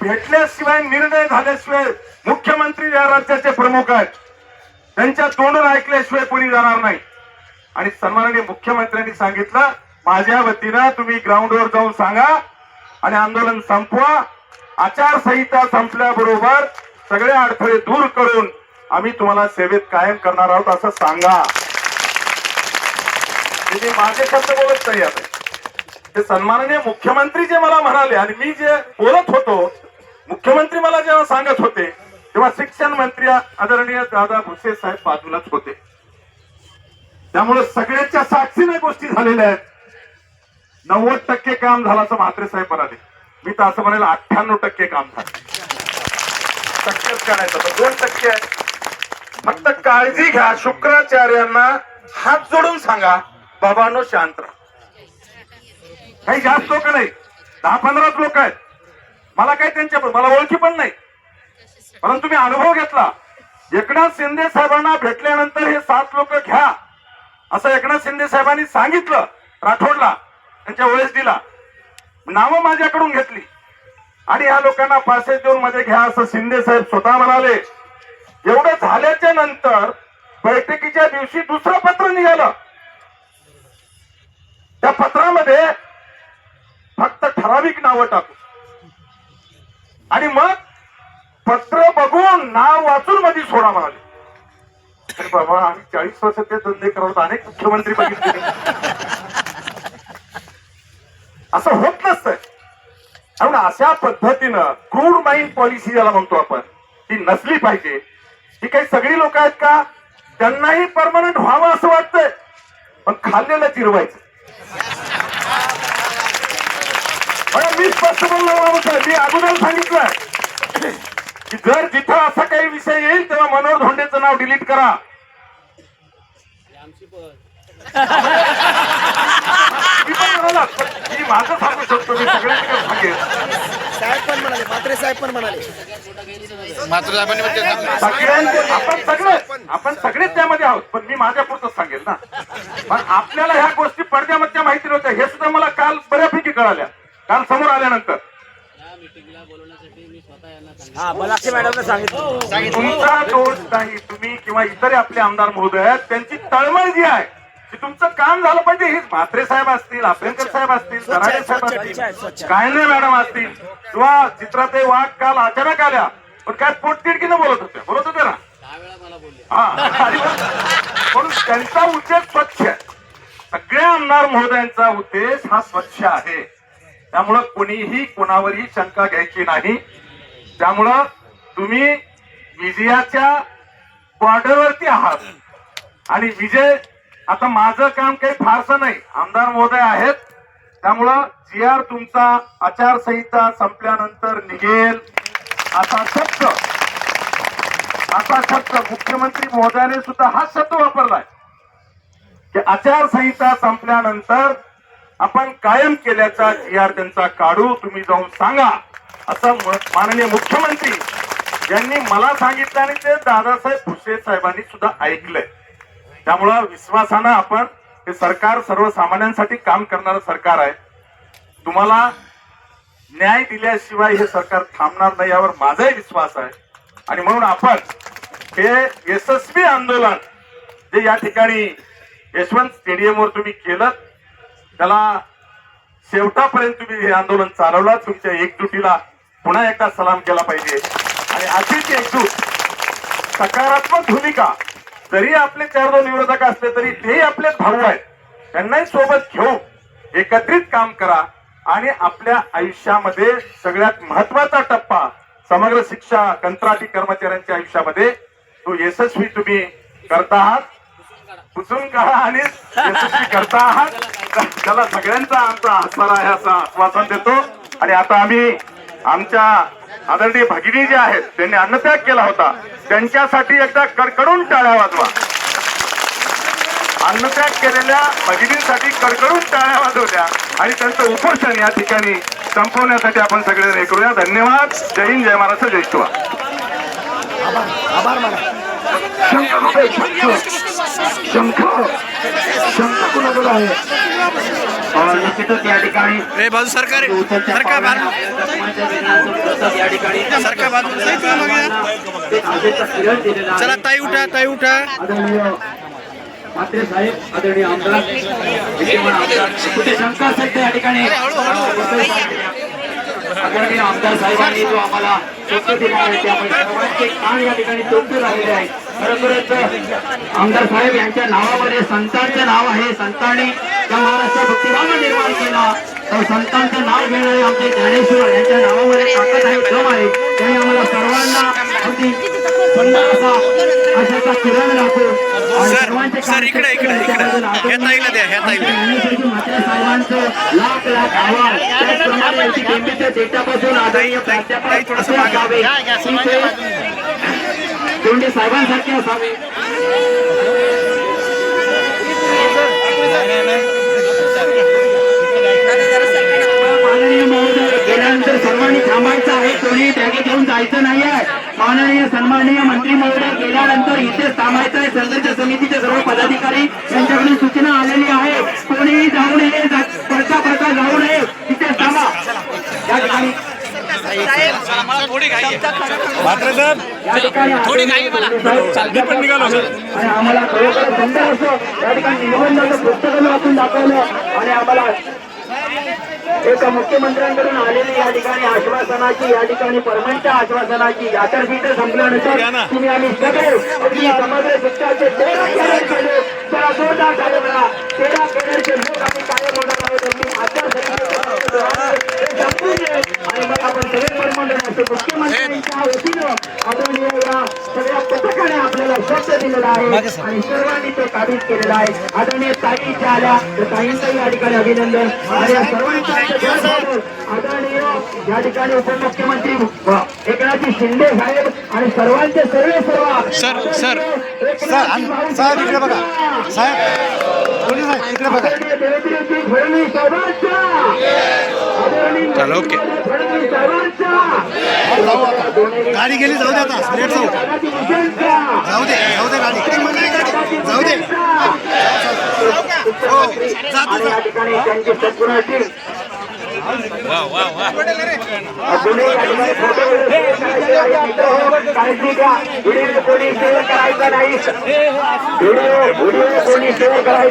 भेटल्याशिवाय निर्णय झाल्याशिवाय मुख्यमंत्री या राज्याचे प्रमुख आहेत. त्यांच्या तोंडून ऐकल्याशिवाय कोणी जाणार नाही. आणि सन्माननीय मुख्यमंत्र्यांनी सांगितलं माझ्या वतीनं तुम्ही ग्राउंडवर जाऊन सांगा आणि आंदोलन संपवा. आचारसंहिता संपल्याबरोबर सगळे अडथळे दूर करून आम्ही तुम्हाला सेवेत कायम करणार आहोत असं सांगा. म्हणजे माझे शब्द बोलत नाही आता. ते सन्माननीय मुख्यमंत्री जे मला म्हणाले आणि मी जे बोलत होतो मुख्यमंत्री मला जेव्हा सांगत होते तेव्हा शिक्षण मंत्री आदरणीय दादा भुसे साहेब बाजूलाच होते. त्यामुळे सगळ्यांच्या साक्षीने गोष्टी झालेल्या आहेत. नव्वद टक्के काम झालं असं म्हात्रे साहेब म्हणाले. मी तर असं म्हणाल अठ्ठ्याण्णव टक्के काम झालं. टक्केच करायचं तर दोन टक्के आहे फक्त काळजी घ्या शुक्राचार्यांना हात जोडून सांगा बाबानो शांत राहा. काही जास्त लोक नाही. दहा पंधराच लोक आहेत. मला काही त्यांच्या मला ओळखी पण नाही. परंतु मी अनुभव घेतला. एकनाथ शिंदे साहेबांना भेटल्यानंतर हे सात लोक घ्या असं एकनाथ शिंदे साहेबांनी सांगितलं राठोडला त्यांच्या वेळेस दिला नावं माझ्याकडून घेतली. आणि ह्या लोकांना पाचशे देऊन मध्ये घ्या असं शिंदे साहेब स्वतः म्हणाले. एवढं झाल्याच्यानंतर बैठकीच्या दिवशी दुसरं पत्र निघालं. त्या पत्रामध्ये फक्त ठराविक नावं टाक सोडा म्हणाले बाबा आम्ही चाळीस वर्ष ते धंदे करत अनेक मुख्यमंत्री बघितले. असं होत नसतंय. म्हणून अशा पद्धतीनं क्रूड माइंड पॉलिसी ज्याला म्हणतो आपण ती नसली पाहिजे. ही काही सगळी लोक आहेत का? त्यांनाही परमनंट व्हावं असं वाटतंय. पण खाल्लेलं चिरवायचं मी स्पष्ट बोललो मी अगोदर सांगितलं. की जर जिथं असा काही विषय येईल तेव्हा मनोहर धोंडेचं नाव डिलीट करा. मी पण म्हणाला, पण मी माझं सांगू शकतो मी सगळ्यांकडे सांगेन? साहेब पण म्हणाले म्हात्रे साहेब पण म्हणाले. मात्र साहेबांनी पण ते सांगितलं. सगळ्यांचे आपण सगळे आपण सगळेच त्यामध्ये आहोत पण मी माझ्या पुरतच सांगेल ना. पण आपल्याला ह्या गोष्टी पडद्यामध्ये माहिती नव्हत्या हे सुद्धा मला काल बऱ्यापैकी कळाल्या. काल समोर आल्यानंतर. हा बलाक्षी मॅडमने सांगितलं. तुमचा दोष नाही तुम्ही किंवा इतर आपले आमदार महोदय आहेत त्यांची तळमळ जी आहे की तुमचं काम झालं पाहिजे हे म्हात्रे साहेब असतील अभ्यंकर साहेब असतील दराडे साहेब असतील स्वच्छ. कायने मॅडम असतील किंवा चित्राते वाघ काल अचानक आल्या पण काय पोटतिडकीनं बोलत होत्या बोलत होत्या ना? म्हणून त्यांचा उद्देश स्वच्छ आहे. सगळ्या आमदार महोदयांचा उद्देश हा स्वच्छ आहे. त्यामुळं कुणीही कुणावरही शंका घ्यायची नाही. त्यामुळं तुम्ही विजयाच्या बॉर्डरवरती आहात. आणि विजय आता माझं काम काही फारसं नाही. आमदार महोदय आहेत. त्यामुळं जी आर तुमचा आचारसंहिता संपल्यानंतर निघेल. असा शब्द असा शब्द मुख्यमंत्री महोदयाने सुद्धा हा शब्द वापरलाय. की आचारसंहिता संपल्यानंतर आपण कायम केल्याचा जी आर त्यांचा काढू तुम्ही जाऊन सांगा. असं माननीय मुख्यमंत्री यांनी मला सांगितलं आणि ते दादासाहेब भुसे साहेबांनी सुद्धा ऐकलंय. त्यामुळं विश्वासानं आपण हे सरकार सर्वसामान्यांसाठी काम करणारं सरकार आहे. तुम्हाला न्याय दिल्याशिवाय हे सरकार थांबणार नाही यावर माझाही विश्वास आहे. आणि म्हणून आपण हे यशस्वी आंदोलन जे या ठिकाणी यशवंत स्टेडियमवर तुम्ही केलं त्याला शेवटापर्यंत तुम्ही हे आंदोलन चालवलं तुमच्या एकजुटीला पुन्हा एकदा सलाम केला पाहिजे. आणि अशीच एकजूट सकारात्मक भूमिका जरी आपले चार दोन विरोधक असले तरी तेही आपले भाऊ आहेत. त्यांनाही सोबत घेऊन एकत्रित काम करा आणि आपल्या आयुष्यामध्ये सगळ्यात महत्त्वाचा टप्पा समग्र शिक्षा कंत्राटी कर्मचाऱ्यांच्या आयुष्यामध्ये तो यशस्वी तुम्ही करता आहात. पुसून काढा आणि यशस्वी करता आहात. त्याला सगळ्यांचा आमचा हातभार आहे असं आश्वासन देतो. आणि आता आम्ही आमच्या आदरणीय भगिनी जे आहेत त्यांनी अन्नत्याग केला होता. त्यांच्यासाठी एकदा कडकडून टाळ्या वाजवा. अन्नत्याग केलेल्या भगिनींसाठी कडकडून टाळ्या वाजवल्या. आणि त्यांचं उपोषण या ठिकाणी संपवण्यासाठी आपण सगळे हे करूया. धन्यवाद. जय हिंद जय महाराष्ट्र जय शिवा. आभार माना शंख कुठे शंख शंख शंख कुणाकडे आहे अं, निश्चितच या ठिकाणी रे बाजू सरकार सरकार बाजू। या ठिकाणी सरकार बाजू। एक आशेचा किरण दिलेला आहे. चला ताई उठा ताई उठा। आदरणीय म्हात्रे साहेब आदरणीय आमदार विद्यमान आमदार कुठे शंका असेल तर या ठिकाणी? आदरणीय आमदार साहेबांनी जो आम्हाला शब्द दिला आहे त्यामुळे सर्वांचे कान या ठिकाणी चोपते झालेले आहे. खरोखरच आमदार साहेब यांच्या नावामध्ये संतांचं नाव आहे. संतांनी त्या महाराष्ट्र भक्तिभाव निर्माण केला. तर संतांचं नाव घेणारे आमचे ज्ञानेश्वर यांच्या नावामध्ये ताकद आहे दम आहे. त्यांनी आम्हाला सर्वांना अगदी सुंदर असा किरण सर्वांचे सर, इकडे, इकडे, इकडे. ह्या ताईला द्या, ह्या ताईला. लाख लाख त्याचप्रमाणे यांची आदरणीय प्राध्यापक थोडंसं साहेबांसारखे असावे. माननीय महोदय गेल्यानंतर सर्वांनी थांबायचं आहे. कोणी बॅगे घेऊन जायचं नाही माननीय सन्माननीय मंत्री महोदय गेल्यानंतर इथेच थांबायचं आहे. संघर्ष समितीचे सर्व पदाधिकारी यांच्याकडून सूचना आलेली आहे. कोणीही जाऊ नये पडता पडता जाऊ नये. तिथे थांबा. या ठिकाणी. थोडी घाई आहे. या ठिकाणी थोडी घाई मला. मी पण निघालो आणि आम्हाला खरोखर सुंदर असं या ठिकाणी निबंधाचं पुस्तकं वाचून दाखवलं. आणि आम्हाला एक मुख्यमंत्र्यांकडून आलेली या ठिकाणी आश्वासनाची या ठिकाणी परमनंटच्या आश्वासनाची आचारसंहिता संपल्यानंतर तुम्ही आम्ही सगळे अगदी समग्र शिक्षणाचे तेरा कॅरेट केले. जरा जोरदार झाले तेरा कॅरेटचे लोक आम्ही कायम होणार आहोत. अगदी. आणि मग आपण सगळे परमनंट असतो मुख्यमंत्र्यांच्या वतीनं आदरणीय या सगळ्या पथकाने आपल्याला शब्द दिलेला आहे. आणि सर्वांनी तो काबीज केलेला आहे. आदरणीय ताई इथे आल्या. तर ताईंचंही या ठिकाणी अभिनंदन. आणि या सर्वांचं जय. आदरणीय या ठिकाणी उपमुख्यमंत्री एकनाथजी शिंदे साहेब आणि सर्वांचे सर्व सर्व सर, सर. सर साहेब इकडे बघा. साहेब इकडे बघा. देवेंद्रजी फडणवीस साहेबांचा आदरणीय चला, ओके. गाडी गेली जाऊ दे आता. लेट जाऊ जाऊ दे जाऊ दे गाडी. जाऊ दे वा वा वा काळजी घ्या व्हिडिओ कोणी शेअर करायचा नाही व्हिडिओ व्हिडिओ कोणी शेअर करायचा